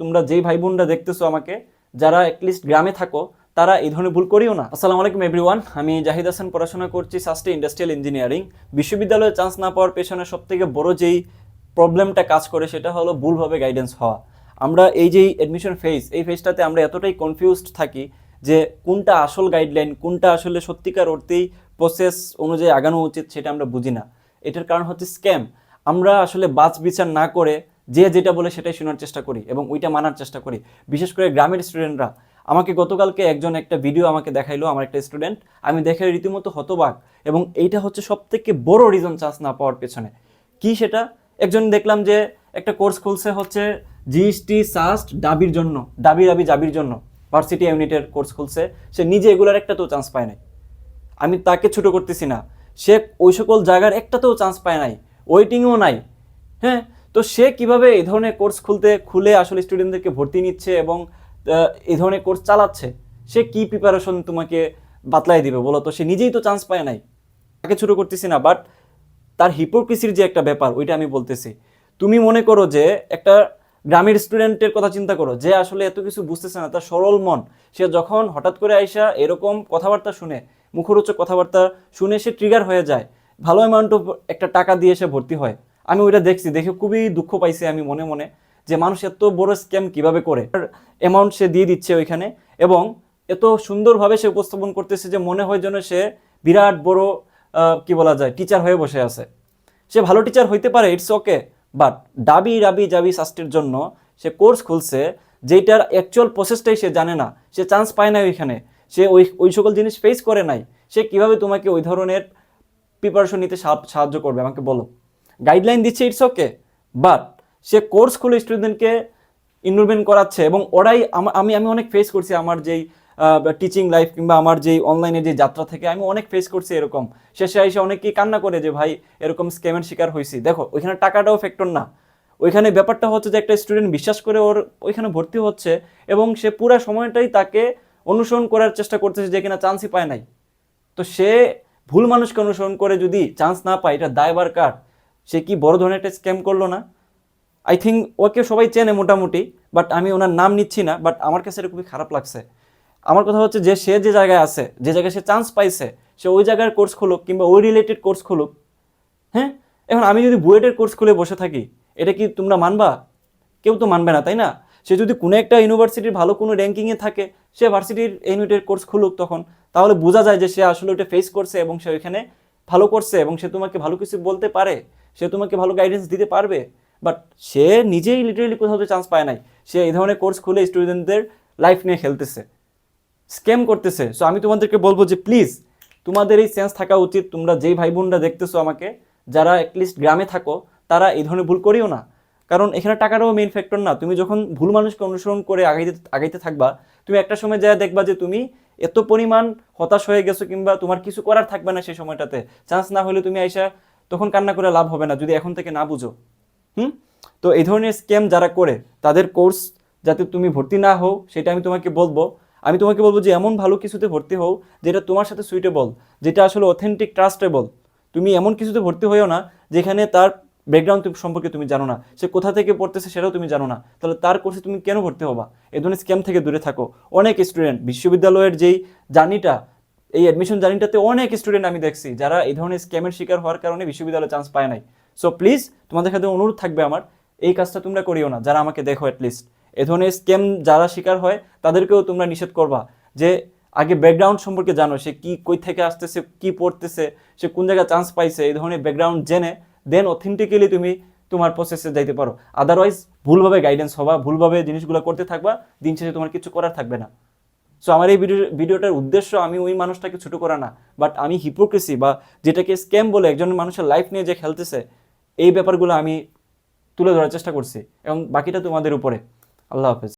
তোমরা যেই ভাই বোনরা দেখতেছো আমাকে, যারা অ্যাটলিস্ট গ্রামে থাকো, তারা এই ধরনের ভুল করিও না। আসসালামু আলাইকুম এভরিওয়ান আমি জাহিদ হাসান, পড়াশোনা করছি সাস্টে ইন্ডাস্ট্রিয়াল ইঞ্জিনিয়ারিং বিশ্ববিদ্যালয়ে চান্স না পাওয়ার পেছনে সবথেকে বড় যেই প্রবলেমটা কাজ করে, সেটা হলো ভুলভাবে গাইডেন্স হওয়া। আমরা এই যেই অ্যাডমিশন ফেজ এই ফেজটাতে আমরা এতটাই কনফিউজড থাকি যে কোনটা আসল গাইডলাইন কোনটা আসলে সত্যিকার অর্থেই প্রসেস অনুযায়ী আগানো উচিত, সেটা আমরা বুঝি না। এটার কারণ হচ্ছে স্ক্যাম আমরা আসলে বাছ বিচার না করে যে যেটা বলে সেটাই শোনার চেষ্টা করি এবং ওইটা মানার চেষ্টা করি। বিশেষ করে গ্রামের স্টুডেন্টরা আমাকে গতকালকে একজন একটা ভিডিও আমাকে দেখাইলো আমার একটা স্টুডেন্ট আমি দেখে রীতিমতো হতবাক এবং এইটা হচ্ছে সব থেকে বড় রিজন চান্স না পাওয়ার পেছনে। কি সেটা? একজন দেখলাম যে একটা কোর্স খুলছে হচ্ছে জিএসটি সাস্ট ডাবির জন্য, ডাবি ডাবি জাবির জন্য। ভার্সিটি ইউনিটের কোর্স খুলছে, সে নিজে এগুলোর একটা তো চান্স পায় নাই। আমি তাকে ছোট করতেছি না, সে ওই সকল জায়গার একটাতেও চান্স পায় নাই ওয়েটিংও নাই হ্যাঁ? তো সে কীভাবে এই ধরনের কোর্স খুলতে, খুলে আসলে স্টুডেন্টদেরকে ভর্তি নিচ্ছে এবং এই ধরনের কোর্স চালাচ্ছে? সে কি প্রিপারেশন তোমাকে বাতলাই দিবে বলো তো? সে নিজেই তো চান্স পায় নাই। তাকে ছোট করতেছি না বাট তার হিপোক্রিসির যে একটা ব্যাপার, ওইটা আমি বলতেছি। তুমি মনে করো যে একটা গ্রামের স্টুডেন্টের কথা চিন্তা করো, যে আসলে এত কিছু বুঝতেছে না, তার সরল মন। সে যখন হঠাৎ করে আইসা এরকম কথাবার্তা শুনে, মুখরোচক কথাবার্তা শুনে সে ট্রিগার হয়ে যায়। ভালো অ্যামাউন্ট একটা টাকা দিয়ে সে ভর্তি হয়। আমি ওইটা দেখছি, দেখে খুবই দুঃখ পাইছি আমি মনে মনে যে মানুষ এত বড় স্ক্যাম কীভাবে করে। অ্যামাউন্ট সে দিয়ে দিচ্ছে ওইখানে এবং এত সুন্দরভাবে সে উপস্থাপন করতেছে যে মনে হয় যেন সে বিরাট বড় কি বলা যায় টিচার হয়ে বসে আছে। সে ভালো টিচার হইতে পারে ইটস ওকে বাট ডাবি রাবি জাবি শাস্তির জন্য সে কোর্স খুলছে যেটার অ্যাকচুয়াল প্রসেসটাই সে জানে না, সে চান্স পায় না ওইখানে, সে ওই ওই সকল জিনিস ফেস করে নাই, সে কীভাবে তোমাকে ওই ধরনের প্রিপারেশন নিতে সাহায্য- সাহায্য করবে আমাকে বলো। গাইডলাইন দিচ্ছে ইটস ওকে বাট সে কোর্স খুলে স্টুডেন্টকে ইনরোলমেন্ট করাচ্ছে এবং ওরাই আমা- আমি আমি অনেক ফেস করছি আমার যেই টিচিং লাইফ কিংবা আমার যেই অনলাইনে যে যাত্রা থেকে, আমি অনেক ফেস করছি এরকম। শেষে এসে অনেকেই কান্না করে যে, ভাই, এরকম স্ক্যামের শিকার হয়েছি দেখো, ওইখানে টাকাটাও ফ্যাক্টর না। ওইখানে ব্যাপারটা হচ্ছে যে, একটা স্টুডেন্ট বিশ্বাস করে ওর, ওইখানে ভর্তি হচ্ছে এবং সে পুরো সময়টাই তাকে অনুসরণ করার চেষ্টা করতেছে যে কিনা চান্সই পায় নাই। তো সে ভুল মানুষকে অনুসরণ করে যদি চান্স না পায়, এটা দায়বার কার সে কি বড় ধরনের একটা স্ক্যাম করল না? আই থিঙ্ক ওকে সবাই চেনে মোটামুটি বাট আমি ওনার নাম নিচ্ছি না বাট আমার কাছে এটা খুবই খারাপ লাগছে। আমার কথা হচ্ছে যে সে যে জায়গায় আছে, যে জায়গায় সে চান্স পাইছে, সে ওই জায়গার কোর্স খুলুক কিংবা ওই রিলেটেড কোর্স খুলুক হ্যাঁ? এখন আমি যদি বুয়েটের কোর্স খুলে বসে থাকি, এটা কি তোমরা মানবা? কেউ তো মানবে না, তাই না? সে যদি কোনো একটা ইউনিভার্সিটির ভালো কোনো র্যাঙ্কিংয়ে থাকে, সে ভার্সিটির ইউনিটের কোর্স খুলুক তখন, তাহলে বোঝা যায় যে সে আসলে ওটা ফেস করছে এবং সে ওইখানে ভালো করছে এবং সে তোমাকে ভালো কিছু বলতে পারে। সে তোমাকে ভালো গাইডেন্স দিতে পারবে বাট সে নিজেই লিটারেলি কোথাও তো চান্স পায় নাই। সে এই ধরনের কোর্স খুলে স্টুডেন্টদের লাইফ নিয়ে খেলতেছে স্ক্যাম করতেছে। সো আমি তোমাদেরকে বলব যে প্লিজ তোমাদের এই সেন্স থাকা উচিত। তোমরা যেই ভাই বোনরা দেখতেছো আমাকে, যারা অ্যাটলিস্ট গ্রামে থাকো, তারা এই ধরনের ভুল করিও না। কারণ এখানে টাকাটাও মেইন ফ্যাক্টর না। তুমি যখন ভুল মানুষকে অনুসরণ করে আগাইতে আগাইতে থাকবা, তুমি একটা সময় যা দেখবা যে তুমি এত পরিমাণ হতাশ হয়ে গেছো কিংবা তোমার কিছু করার থাকবে না সেই সময়টাতে। চান্স না হলে তুমি আইসা তখন কান্না করে লাভ হবে না, যদি এখন থেকে না বুঝো। হুম? তো এই ধরনের স্ক্যাম যারা করে, তাদের কোর্স যাতে তুমি ভর্তি না হও, সেটা আমি তোমাকে বলব। আমি তোমাকে বলব যে, এমন ভালো কিছুতে ভর্তি হও, যেটা তোমার সাথে সুইটেবল যেটা আসলে অথেন্টিক ট্রাস্টেবল তুমি এমন কিছুতে ভর্তি হইও না, যেখানে তার ব্যাকগ্রাউন্ড সম্পর্কে তুমি জানো না। সে কোথা থেকে পড়তেছে সেটাও তুমি জানো না। তাহলে তার কোর্সে তুমি কেন ভর্তি হবা? এই ধরনের স্ক্যাম থেকে দূরে থাকো। অনেক স্টুডেন্ট বিশ্ববিদ্যালয়ের যেই জার্নিটা এই অ্যাডমিশন জার্নিটাতে অনেক স্টুডেন্ট আমি দেখছি যারা এই ধরনের স্ক্যামের শিকার হওয়ার কারণে বিশ্ববিদ্যালয়ে চান্স পায় নাই। সো প্লিজ তোমাদের সাথে অনুরোধ থাকবে আমার, এই কাজটা তোমরা করিও না, যারা আমাকে দেখো অ্যাটলিস্ট এ ধরনের স্ক্যাম যারা শিকার হয়, তাদেরকেও তোমরা নিষেধ করবা যে, আগে ব্যাকগ্রাউন্ড সম্পর্কে জানো, সে কি কই থেকে আসতেছে, কি পড়তেছে, সে কোন জায়গায় চান্স পাইছে, এই ধরনের ব্যাকগ্রাউন্ড জেনে দেন অথেন্টিক্যালি তুমি তোমার প্রসেসে যাইতে পারো। আদারওয়াইজ ভুলভাবে গাইডেন্স হবা, ভুলভাবে জিনিসগুলো করতে থাকবা, দিন শেষে তোমার কিছু করার থাকবে না। সো আমার এই ভিডিও ভিডিওটার উদ্দেশ্য আমি ওই মানুষটাকে ছোটো করা না। বাট আমি হিপোক্রেসি বা যেটাকে স্ক্যাম বলে একজন মানুষের লাইফ নিয়ে যে খেলতেছে, এই ব্যাপারগুলো আমি তুলে ধরার চেষ্টা করছি। এবং বাকিটা তোমাদের উপরে। আল্লাহ হাফেজ।